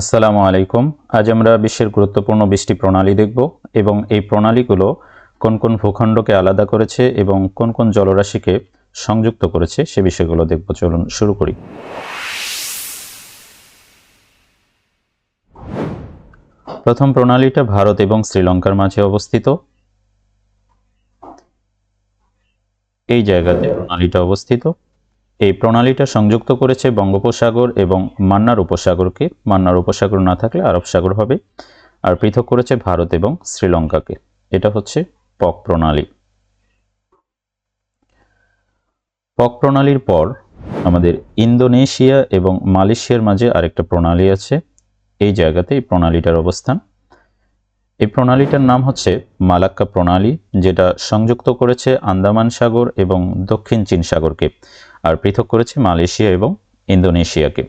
আসসালামু আলাইকুম। আজ আমরা বিশ্বের গুরুত্বপূর্ণ বৃষ্টি প্রণালী দেখব এবং এই প্রণালীগুলো কোন কোন ভূখণ্ডকে আলাদা করেছে এবং কোন কোন জলরাশিকে সংযুক্ত করেছে সে বিষয়গুলো দেখব। চলুন শুরু করি। প্রথম প্রণালীটা ভারত এবং শ্রীলঙ্কার মাঝে অবস্থিত। এই জায়গাতে প্রণালীটা অবস্থিত। এই প্রণালীটা সংযুক্ত করেছে বঙ্গোপসাগর এবং মান্নার উপসাগরকে। মান্নার উপসাগর না থাকলে আরব সাগর হবে। আর পৃথক করেছে ভারত এবং শ্রীলঙ্কাকে। এটা হচ্ছে পক প্রণালী। পক প্রণালীর পর আমাদের ইন্দোনেশিয়া এবং মালয়েশিয়ার মাঝে আরেকটা প্রণালী আছে। এই জায়গাতে এই প্রণালীটার অবস্থান। এই প্রণালীটার নাম হচ্ছে মালাক্কা প্রণালী, যেটা সংযুক্ত করেছে আন্দামান সাগর এবং দক্ষিণ চীন সাগরকে। আর পৃথক করেছে মালয়েশিয়া এবং ইন্দোনেশিয়াকে।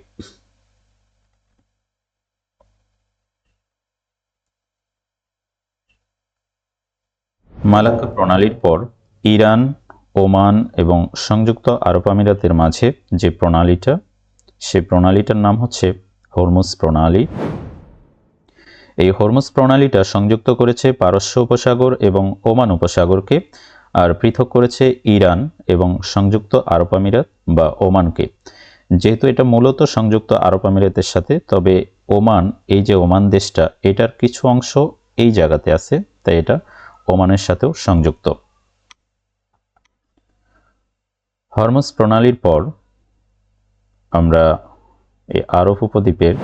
মালাক্কা প্রণালীর পর ইরান, ওমান এবং সংযুক্ত আরব আমিরাতের মাঝে যে প্রণালীটা, সে প্রণালীটার নাম হচ্ছে হরমুজ প্রণালী। এই হরমুজ প্রণালীটা সংযুক্ত করেছে পারস্য উপসাগর এবং ওমান উপসাগরকে আর পৃথক করেছে ইরান এবং সংযুক্ত আরব আমিরাত বা ওমানকে। যেহেতু এটা মূলত সংযুক্ত আরব আমিরাতের সাথে, তবে ওমান, এই যে ওমান দেশটা, এটার কিছু অংশ এই জায়গাতে আছে, তাই এটা ওমানের সাথেও সংযুক্ত। হরমুজ প্রণালীর পর আমরা এই আরব উপদ্বীপের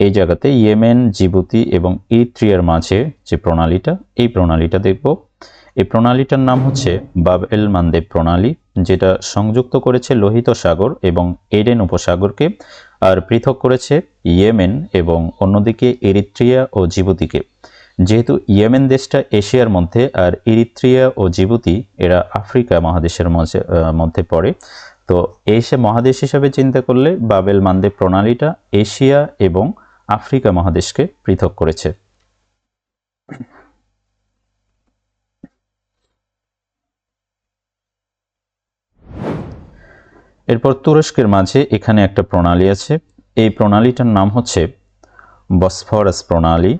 এই জায়গাতে ইয়েমেন, জিবুতি এবং ইত্রিয়ার মাঝে যে প্রণালীটা, এই প্রণালীটা দেখব। এই প্রণালীটার নাম হচ্ছে বাব এল মান্দেব প্রণালী, যেটা সংযুক্ত করেছে লোহিত সাগর এবং এডেন উপসাগরকে, আর পৃথক করেছে ইয়েমেন এবং অন্যদিকে এরিত্রিয়া ও জিবুতিকে। যেহেতু ইয়েমেন দেশটা এশিয়ার মধ্যে, আর ইরিত্রিয়া ও জিবুতি এরা আফ্রিকা মহাদেশের মধ্যে পড়ে, তো এশিয়া মহাদেশ হিসাবে চিন্তা করলে বাবেল মান্দেব প্রণালীটা এশিয়া এবং আফ্রিকা মহাদেশকে পৃথক করেছে। এরপর তুরস্কের মাঝে এখানে একটা প্রণালী আছে। এই প্রণালীটার নাম হচ্ছে বসফরাস প্রণালী।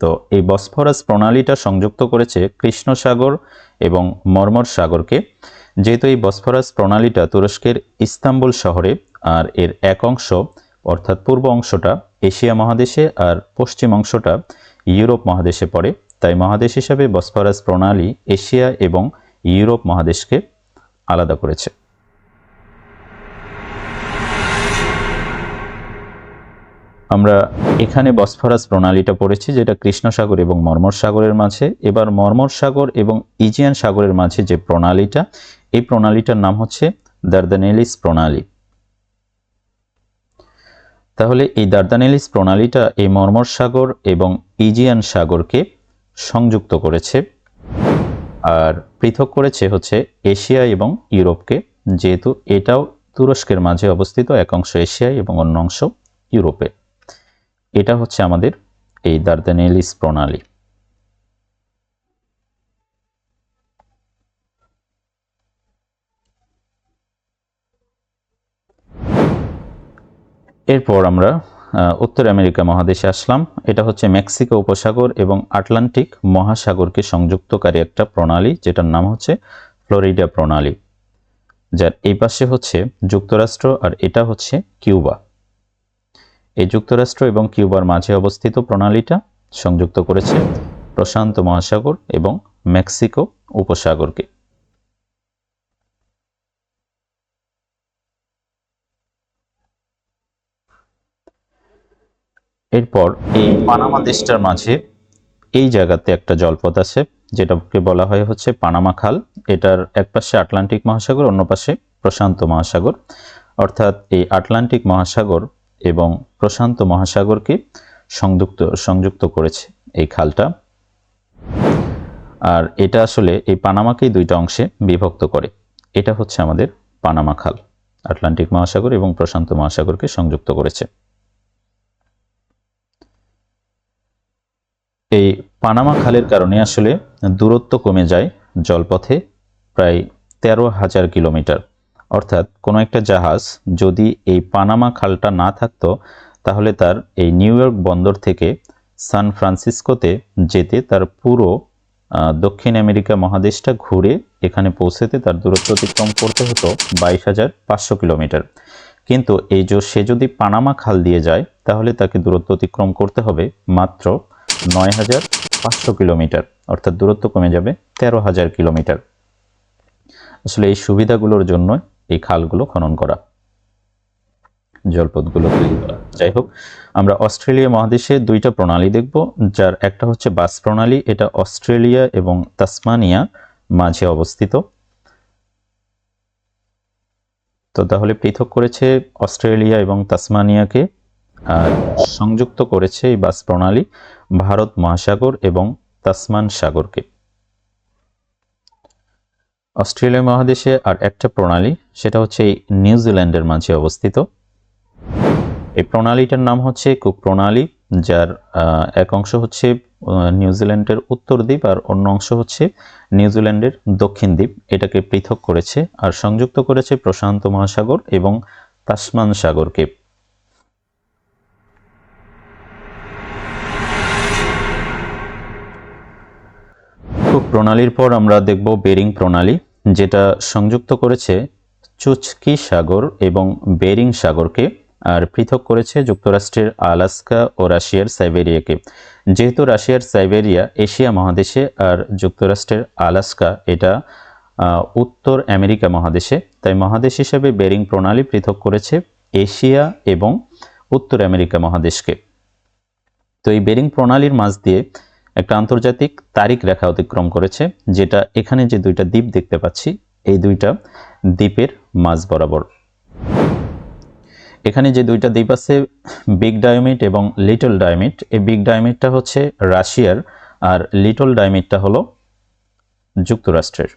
তো এই বসফরাস প্রণালীটা সংযুক্ত করেছে কৃষ্ণ সাগর এবং মর্মর সাগরকে। যেহেতু এই বসফরাস প্রণালীটা তুরস্কের ইস্তাম্বুল শহরে, আর এর এক অংশ, অর্থাৎ পূর্ব অংশটা এশিয়া মহাদেশে আর পশ্চিম অংশটা ইউরোপ মহাদেশে পড়ে, তাই মহাদেশ হিসাবে বসফরাস প্রণালী এশিয়া এবং ইউরোপ মহাদেশকে আলাদা করেছে। আমরা এখানে বসফরাস প্রণালীটা পড়েছি, যেটা কৃষ্ণ সাগর এবং মর্মর সাগরের মাঝে। এবার মর্মর সাগর এবং ইজিয়ান সাগরের মাঝে যে প্রণালীটা, এই প্রণালীটার নাম হচ্ছে দার্দানেলিস প্রণালী। তাহলে এই দার্দানেলিস প্রণালীটা এই মর্মর সাগর এবং ইজিয়ান সাগরকে সংযুক্ত করেছে আর পৃথক করেছে হচ্ছে এশিয়া এবং ইউরোপকে, যেহেতু এটাও তুরস্কের মাঝে অবস্থিত এক অংশ এশিয়ায় এবং অন্য অংশ ইউরোপে। এটা হচ্ছে আমাদের এই দার্দানেলিস প্রণালী। এরপর আমরা উত্তর আমেরিকা মহাদেশে আসলাম। এটা হচ্ছে মেক্সিকো উপসাগর এবং আটলান্টিক মহাসাগরকে সংযুক্তকারী একটা প্রণালী, যেটার নাম হচ্ছে ফ্লোরিডা প্রণালী, যার এই পাশে হচ্ছে যুক্তরাষ্ট্র আর এটা হচ্ছে কিউবা। এই যুক্তরাষ্ট্র এবং কিউবার মাঝে অবস্থিত প্রণালীটা সংযুক্ত করেছে প্রশান্ত মহাসাগর এবং মেক্সিকো উপসাগরকে। এরপর এই পানামা দেশটার মাঝে এই জায়গাতে একটা জলপথ আছে, যেটাকে বলা হয় হচ্ছে পানামা খাল। এটার এক পাশে আটলান্টিক মহাসাগর, অন্য পাশে প্রশান্ত মহাসাগর। অর্থাৎ এই আটলান্টিক মহাসাগর এবং প্রশান্ত মহাসাগরকে সংযুক্ত সংযুক্ত করেছে এই খালটা। আর এটা আসলে এই পানামাকেই দুইটা অংশে বিভক্ত করে। এটা হচ্ছে আমাদের পানামা খাল। আটলান্টিক মহাসাগর এবং প্রশান্ত মহাসাগরকে সংযুক্ত করেছে। এই পানামা খালের কারণে আসলে দূরত্ব কমে যায় জলপথে প্রায় তেরো হাজার কিলোমিটার। অর্থাৎ কোনো একটা জাহাজ যদি এই পানামা খালটা না থাকতো, তাহলে তার এই নিউ ইয়র্ক বন্দর থেকে সান ফ্রান্সিসকোতে যেতে তার পুরো দক্ষিণ আমেরিকা মহাদেশটা ঘুরে এখানে পৌঁছেতে তার দূরত্ব অতিক্রম করতে হতো বাইশ হাজার পাঁচশো কিলোমিটার। কিন্তু এই যে, সে যদি পানামা খাল দিয়ে যায়, তাহলে তাকে দূরত্ব অতিক্রম করতে হবে মাত্র নয় হাজার পাঁচশো কিলোমিটার, অর্থাৎ দূরত্ব কমে যাবে তেরো হাজার কিলোমিটার। আসলে এই সুবিধাগুলোর জন্য এই খালগুলো খনন করা, জলপথগুলো তৈরি করা। যাই হোক, আমরা অস্ট্রেলিয়া মহাদেশে দুইটা প্রণালী দেখব, যার একটা হচ্ছে বাস প্রণালী, এটা অস্ট্রেলিয়া এবং তাসমানিয়া মাঝে অবস্থিত। তো তাহলে পৃথক করেছে অস্ট্রেলিয়া এবং তাসমানিয়াকে, আর সংযুক্ত করেছে এই বাস প্রণালী ভারত মহাসাগর এবং তাসমান সাগরকে। অস্ট্রেলিয়া মহাদেশে আর একটা প্রণালী, সেটা হচ্ছে এই নিউজিল্যান্ডের মাঝে অবস্থিত। এই প্রণালীটার নাম হচ্ছে কুক প্রণালী যার এক অংশ হচ্ছে নিউজিল্যান্ডের উত্তর দ্বীপ আর অন্য অংশ হচ্ছে নিউজিল্যান্ডের দক্ষিণ দ্বীপ। এটাকে পৃথক করেছে আর সংযুক্ত করেছে প্রশান্ত মহাসাগর এবং তাসমান সাগরকে। প্রণালীর পর আমরা দেখব বেরিং প্রণালী। যেটা সংযুক্ত করেছে চুচকি সাগর এবং বেরিং সাগরকে আর পৃথক করেছে যুক্তরাষ্ট্রের আলাস্কা ও রাশিয়ার সাইবেরিয়াকে। যেহেতু রাশিয়ার সাইবেরিয়া এশিয়া মহাদেশে আর যুক্তরাষ্ট্রের আলাস্কা এটা উত্তর আমেরিকা মহাদেশে, তাই মহাদেশ হিসেবে বেরিং প্রণালী পৃথক করেছে এশিয়া এবং উত্তর আমেরিকা মহাদেশকে। তো এই বেরিং প্রণালীর মাঝ দিয়ে একটা আন্তর্জাতিক তারিখ রেখা অতিক্রম করেছে, যেটা এখানে যে দুইটা দ্বীপ দেখতে পাচ্ছি, এই দুইটা দ্বীপের মাঝ বরাবর। এখানে যে দুইটা দ্বীপ আছে বিগ ডায়মিট এবং লিটল ডায়মিট এই বিগ ডায়মিটটা হচ্ছে রাশিয়ার আর লিটল ডায়মিটটা হলো যুক্তরাষ্ট্রের।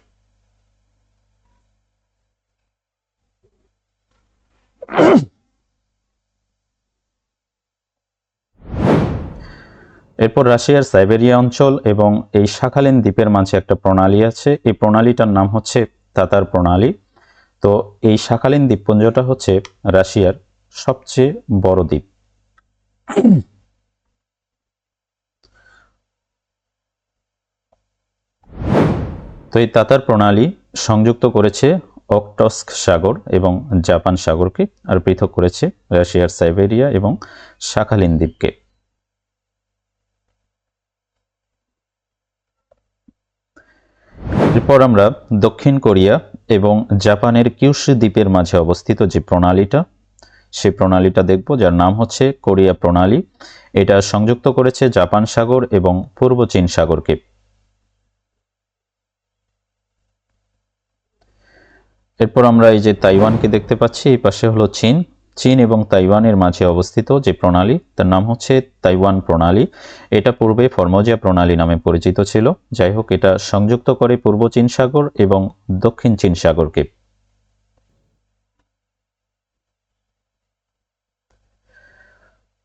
এরপর রাশিয়ার সাইবেরিয়া অঞ্চল এবং এই শাখালিন দ্বীপের মাঝে একটা প্রণালী আছে। এই প্রণালীটার নাম হচ্ছে তাতার প্রণালী। তো এই শাখালিন দ্বীপপুঞ্জটা হচ্ছে রাশিয়ার সবচেয়ে বড় দ্বীপ। তো এই তাতার প্রণালী সংযুক্ত করেছে অকটস্ক সাগর এবং জাপান সাগরকে, আর পৃথক করেছে রাশিয়ার সাইবেরিয়া এবং শাখালিন দ্বীপকে। এরপর আমরা দক্ষিণ কোরিয়া এবং জাপানের কিউশি দ্বীপের মাঝে অবস্থিত যে প্রণালীটা সেই প্রণালীটা দেখব, যার নাম হচ্ছে কোরিয়া প্রণালী। এটা সংযুক্ত করেছে জাপান সাগর এবং পূর্ব চীন সাগরকে। এরপর আমরা এই যে তাইওয়ানকে দেখতে পাচ্ছি, এই পাশে হলো চীন। চীন এবং তাইওয়ানের মাঝে অবস্থিত যে প্রণালী, তার নাম হচ্ছে তাইওয়ান প্রণালী। এটা পূর্বে ফরমোজিয়া প্রণালী নামে পরিচিত ছিল। যাই হোক, এটা সংযুক্ত করে পূর্ব চীন সাগর এবং দক্ষিণ চীন সাগরকে।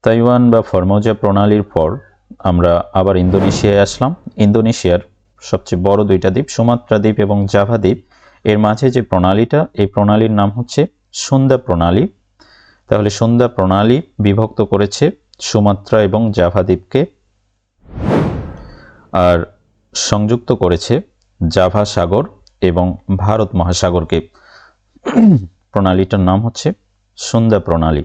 তাইওয়ান বা ফরমোজা প্রণালীর পর আমরা আবার ইন্দোনেশিয়ায় আসলাম। ইন্দোনেশিয়ার সবচেয়ে বড় দুইটা দ্বীপ, সুমাত্রা দ্বীপ এবং জাভা দ্বীপ। এর মাঝে যে প্রণালীটা, এই প্রণালীর নাম হচ্ছে সন্ধ্যা প্রণালী। তাহলে সন্ধ্যা প্রণালী বিভক্ত করেছে সুমাত্রা এবং জাভাদ্বীপকে। আর সংযুক্ত করেছে জাভা সাগর এবং ভারত মহাসাগরকে। প্রণালীটার নাম হচ্ছে সন্ধ্যা প্রণালী।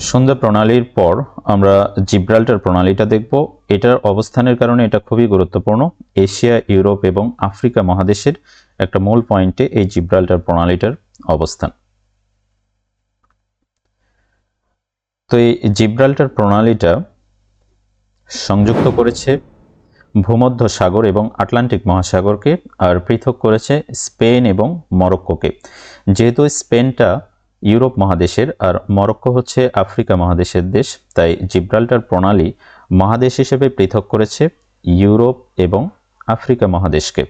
সন্ধ্যা প্রণালীর পর আমরা জিব্রাল্টার প্রণালীটা দেখব। এটার অবস্থানের কারণে এটা খুবই গুরুত্বপূর্ণ। এশিয়া, ইউরোপ এবং আফ্রিকা মহাদেশের একটা মূল পয়েন্টে এই জিব্রাল্টার প্রণালীটার অবস্থান। তো এই জিব্রাল্টার প্রণালীটা সংযুক্ত করেছে ভূমধ্য সাগর এবং আটলান্টিক মহাসাগরকে, আর পৃথক করেছে স্পেন এবং মরক্কোকে। যেহেতু স্পেনটা ইউরোপ মহাদেশের আর মরক্কো হচ্ছে আফ্রিকা মহাদেশের দেশ। তাই জিব্রাল্টার প্রণালী মহাদেশ হিসেবে পৃথক করেছে ইউরোপ এবং আফ্রিকা মহাদেশকে।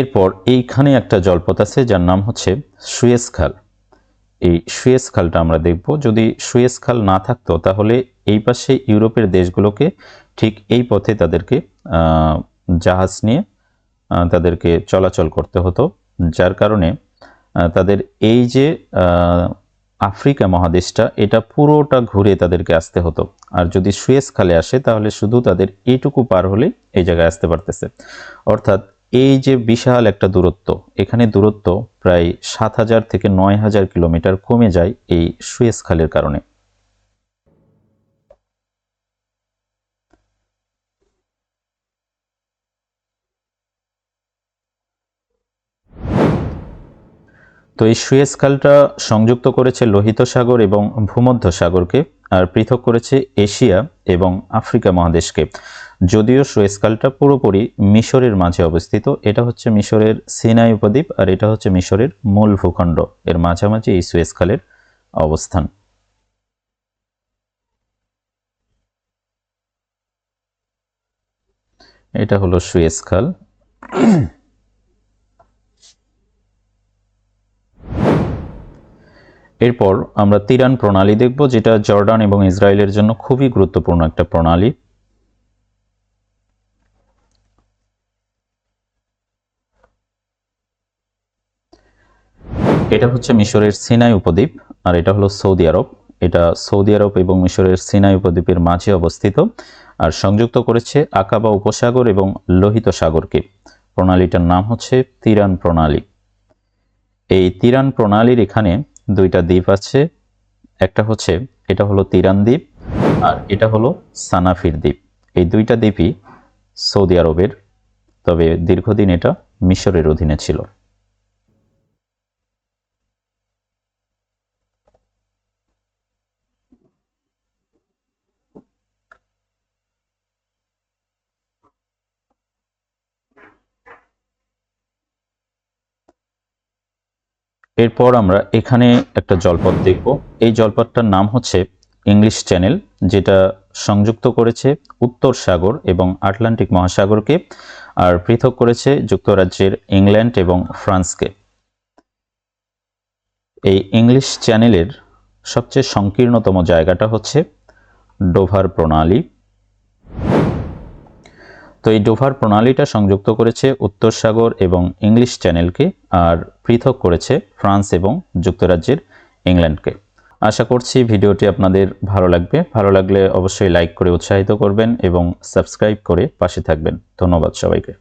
এরপর এইখানে একটা জলপথ আছে যার নাম হচ্ছে সুয়েজ খাল। এই সুয়েজ খালটা আমরা দেখব। যদি সুয়েজ খাল না থাকতো, তাহলে এই পাশে ইউরোপের দেশগুলোকে ঠিক এই পথে তাদেরকে জাহাজ নিয়ে তাদেরকে চলাচল করতে হতো। যার কারণে তাদের এই যে আফ্রিকা মহাদেশটা, এটা পুরোটা ঘুরে তাদেরকে আসতে হতো। আর যদি সুয়েজ খালে আসে, তাহলে শুধু তাদের এইটুকু পার হলে এই জায়গায় আসতে পারতেছে। অর্থাৎ এই যে বিশাল একটা দূরত্ব, এখানে দূরত্ব প্রায় সাত হাজার থেকে নয় হাজার কিলোমিটার কমে যায় এই সুয়েজ খালের কারণে। তো এই সুয়েজ খালটা সংযুক্ত করেছে লোহিত সাগর এবং ভূমধ্য সাগরকে আর পৃথক করেছে এশিয়া এবং আফ্রিকা মহাদেশকে। যদিও সুয়েজ খালটা পুরোপুরি মিশরের মাঝে অবস্থিত, এটা হচ্ছে মিশরের সিনাই উপদ্বীপ আর এটা হচ্ছে মিশরের মূল ভূখণ্ড। এর মাঝামাঝি এই সুয়েজ খালের অবস্থান। এটা হলো সুয়েজ খাল এরপর আমরা তিরান প্রণালী দেখব, যেটা জর্ডান এবং ইসরায়েলের জন্য খুবই গুরুত্বপূর্ণ একটা প্রণালী। এটা হচ্ছে মিশরের সিনাই উপদ্বীপ আর এটা হলো সৌদি আরব। এটা সৌদি আরব এবং মিশরের সিনাই উপদ্বীপের মাঝে অবস্থিত আর সংযুক্ত করেছে আকাবা উপসাগর এবং লোহিত সাগরকে। প্রণালীটার নাম হচ্ছে তিরান প্রণালী। এই তিরান প্রণালীর এখানে দুইটা দ্বীপ আছে। একটা হচ্ছে, এটা হলো তিরান দ্বীপ আর এটা হলো সানাফির দ্বীপ। এই দুইটা দ্বীপই সৌদি আরবের, তবে দীর্ঘদিন এটা মিশরের অধীনে ছিল। এরপর আমরা এখানে একটা জলপথ দেখব। এই জলপথটার নাম হচ্ছে ইংলিশ চ্যানেল, যেটা সংযুক্ত করেছে উত্তর সাগর এবং আটলান্টিক মহাসাগরকে আর পৃথক করেছে যুক্তরাজ্যের ইংল্যান্ড এবং ফ্রান্সকে। এই ইংলিশ চ্যানেলের সবচেয়ে সংকীর্ণতম জায়গাটা হচ্ছে ডোভার প্রণালী। তো এই ডোভার প্রণালীটা সংযুক্ত করেছে উত্তর সাগর এবং ইংলিশ চ্যানেলকে আর পৃথক করেছে ফ্রান্স এবং যুক্তরাজ্যের ইংল্যান্ডকে। আশা করছি ভিডিওটি আপনাদের ভালো লাগবে। ভালো লাগলে অবশ্যই লাইক করে উৎসাহিত করবেন এবং সাবস্ক্রাইব করে পাশে থাকবেন। ধন্যবাদ সবাইকে।